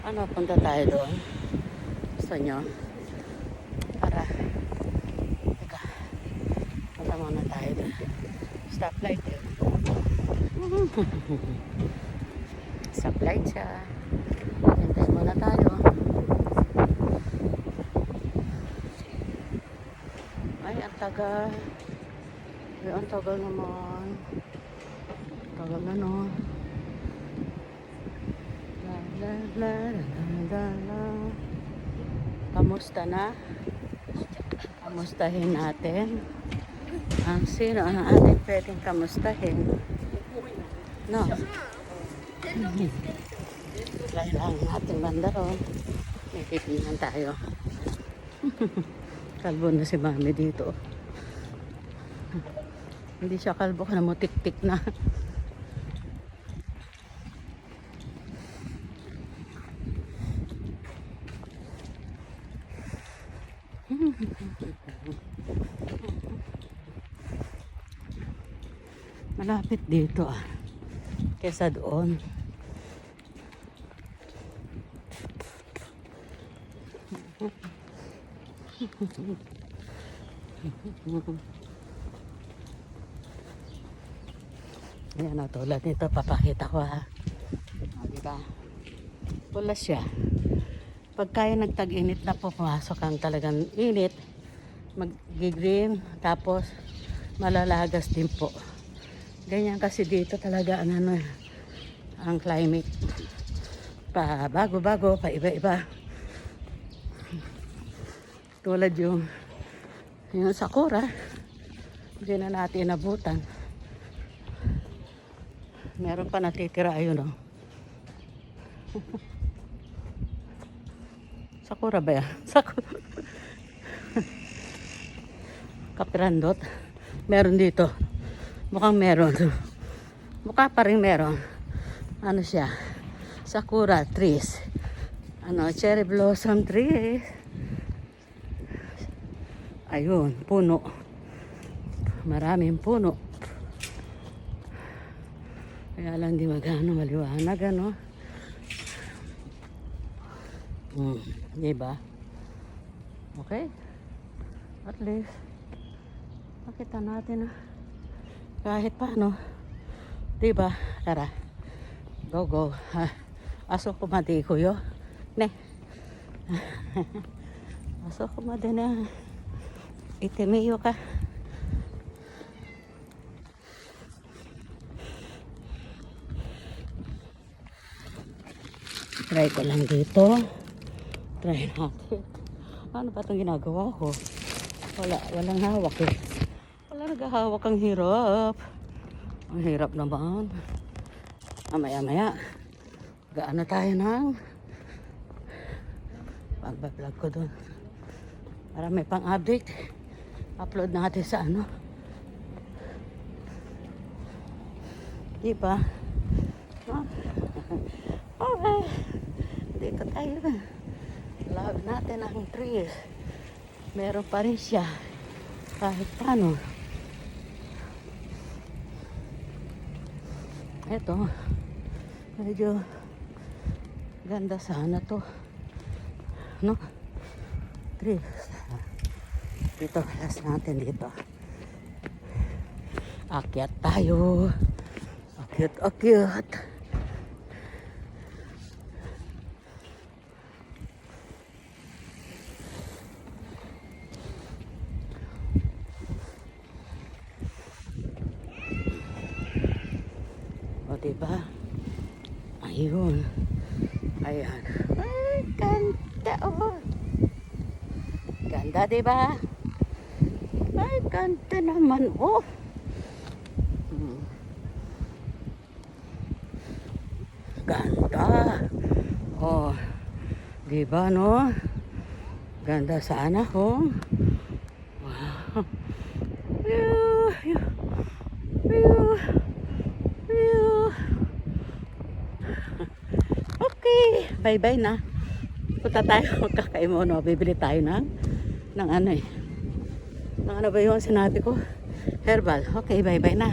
Ano, punta tayo doon. Gusto nyo? Para. Teka. Punta muna tayo doon. Stoplight yun. Stoplight siya. Hintay muna tayo. Ay, ang tagal. Ay, ang tagal naman. Tagal na no. La la la la. Kamusta na? Kamustahin natin. Ang sino ang ating pwedeng kamustahin? No. Kailangan natin banda ron. May titingnan tayo. kalbo na si mami dito. Hindi siya kalbo ka na Malapit dito ah. Kesa doon. Ayan na, tulad nito, papakita ko ha. O, diba? Pula siya. Pag kaya nagtag-init na po, pumasok ang talagang init, mag-green, tapos malalagas din po. Ganyan kasi dito talaga ang ano, ang climate. Pa bago-bago, pa iba-iba. Tulad yung yung sakura, hindi na natin inabutan. Meron pa natitira ayun oh. Sakura ba yan? Sakura. Kapirandot. Meron dito. Mukhang meron. Mukha pa rin meron. Ano siya? Sakura trees. Ano, cherry blossom trees. Ayun, puno. Maraming puno. Kaya lang di magano maliwanag, ano? Hmm, di ba? Okay. At least, makita natin, ah. Kahit paano. Di ba? Tara. Go, go. Ha. Aso ko matikuyo. Ne. Aso ko madina. Itimiyo ka. Try ko lang dito. Try natin. Ano ba itong ginagawa ko? Wala, walang hawak eh. Wala naghahawak ang hirap. Ang hirap naman. Mamaya maya. Gaano tayo ng pagbablog ko doon. Para may pang update. Upload natin sa ano. Di ba? Huh? Okay. Dito tayo. Love natin ang trees. Meron pa rin siya. Kahit paano. Ito. Medyo ganda sana to. No? Trees. Dito, last natin dito. Akyat tayo. Akyat, akyat. O, diba? Ayun. Ayan. Ay, ganda, oh. Ganda, diba? Ay, ganda naman, oh. Hmm. Ganda. Oh. Diba, no? Ganda sana, oh. Wow. Pew, pew, bye-bye na. Punta tayo, magkakaimono. Bibili tayo ng, ng ano eh. Ng ano ba yung sinabi ko? Herbal. Okay, bye-bye na.